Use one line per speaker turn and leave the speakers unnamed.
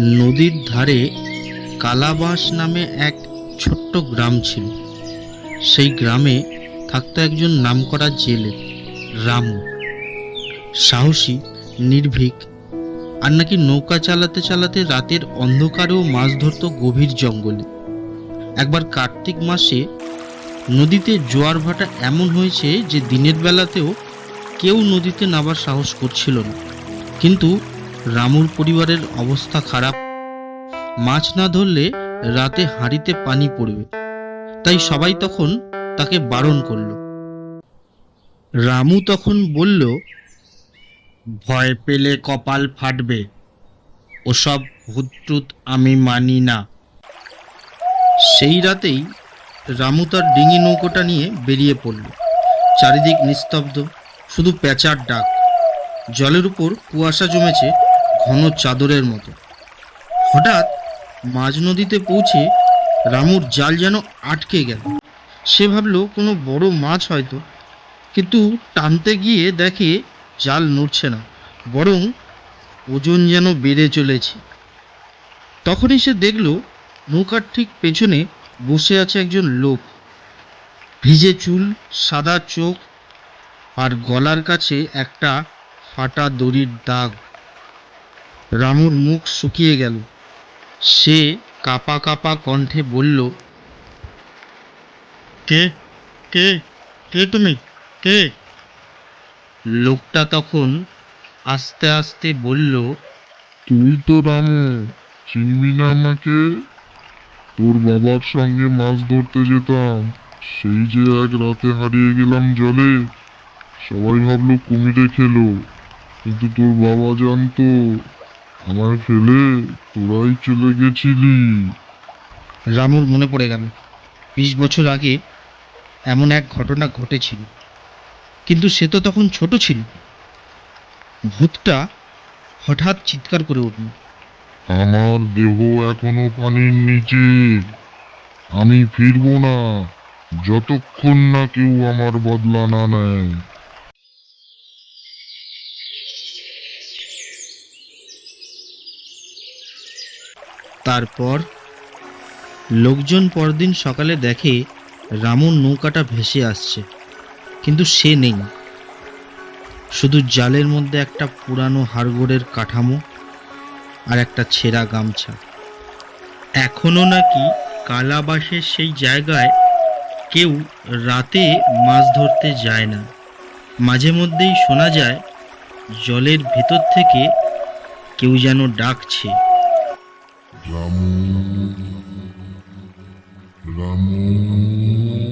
নদীর ধারে কালাবাস নামে এক ছোট্ট গ্রাম ছিল। সেই গ্রামে থাকত একজন নামকরা জেলে, রামু। সাহসী, নির্ভীক আর নাকি নৌকা চালাতে চালাতে রাতের অন্ধকারেও মাছ ধরত গভীর জঙ্গলে। একবার কার্তিক মাসে নদীতে জোয়ার ভাটা এমন হয়েছে যে দিনের বেলাতেও কেউ নদীতে নামার সাহস করছিল না। কিন্তু রামুর পরিবারের অবস্থা খারাপ। মাছ না ধরলে রাতে হাঁড়িতে পানি পড়বে। তাই সবাই তখন তাকে বারণ করল। রামু তখন বলল, ভয় পেলে কপাল ফাটবে। ওসব হুটটুত আমি মানি না। সেই রাতেই রামু তার ডিঙি নৌকোটা নিয়ে বেরিয়ে পড়ল। চারিদিক নিস্তব্ধ, শুধু পেঁচার ডাক। জলের উপর কুয়াশা জমেছে ঘন চাদরের মতো। হঠাৎ মাঝ নদীতে পৌঁছে রামুর জাল যেন আটকে গেল। সে ভাবল, কোনো বড় মাছ হয়তো। কিন্তু টানতে গিয়ে দেখে জাল নড়ছে না, বরং ওজন যেন বেড়ে চলেছে। তখনই সে দেখল, নৌকার ঠিক পেছনে বসে আছে একজন লোক। ভিজে চুল, সাদা চোখ আর গলার কাছে একটা ফাটা দড়ির দাগ। রামুর মুখ শুকিয়ে গেল। সে কাপা কাপা কণ্ঠে বলল কে? কে? কে তুমি? কে? লোকটা তখন আস্তে আস্তে বলল
তুই তো রামু চিনবি না আমাকে? তোর বাবার সঙ্গে মাছ ধরতে যেতাম সেই যে এক রাতে হারিয়ে গেলাম জলে। সবাই ভাবলো কুমিরে খেলো কিন্তু তোর বাবা জানতো আমায় ফেলে তোরাই চলে গেছিলি।
রামুর মনে পড়ে গেল বিশ বছর আগে এমন এক ঘটনা ঘটেছিল। কিন্তু সে তো তখন ছোট ছিল। ভূতটা হঠাৎ চিৎকার করে উঠল।
আমার দেহ এখনও পানির নিচে। আমি ফিরবো না যতক্ষণ না কেউ আমার বদলা না নেয়।
তারপর লোকজন পরদিন সকালে দেখে রামুর নৌকাটা ভেসে আসছে, কিন্তু সে নেই। শুধু জালের মধ্যে একটা পুরানো হাড়গোড়ের কাঠামো আর একটা ছেঁড়া গামছা। এখনও নাকি কালাবাসের সেই জায়গায় কেউ রাতে মাছ ধরতে যায় না। মাঝে মধ্যেই শোনা যায়, জলের ভেতর থেকে কেউ যেন ডাকছে।
রামু রামু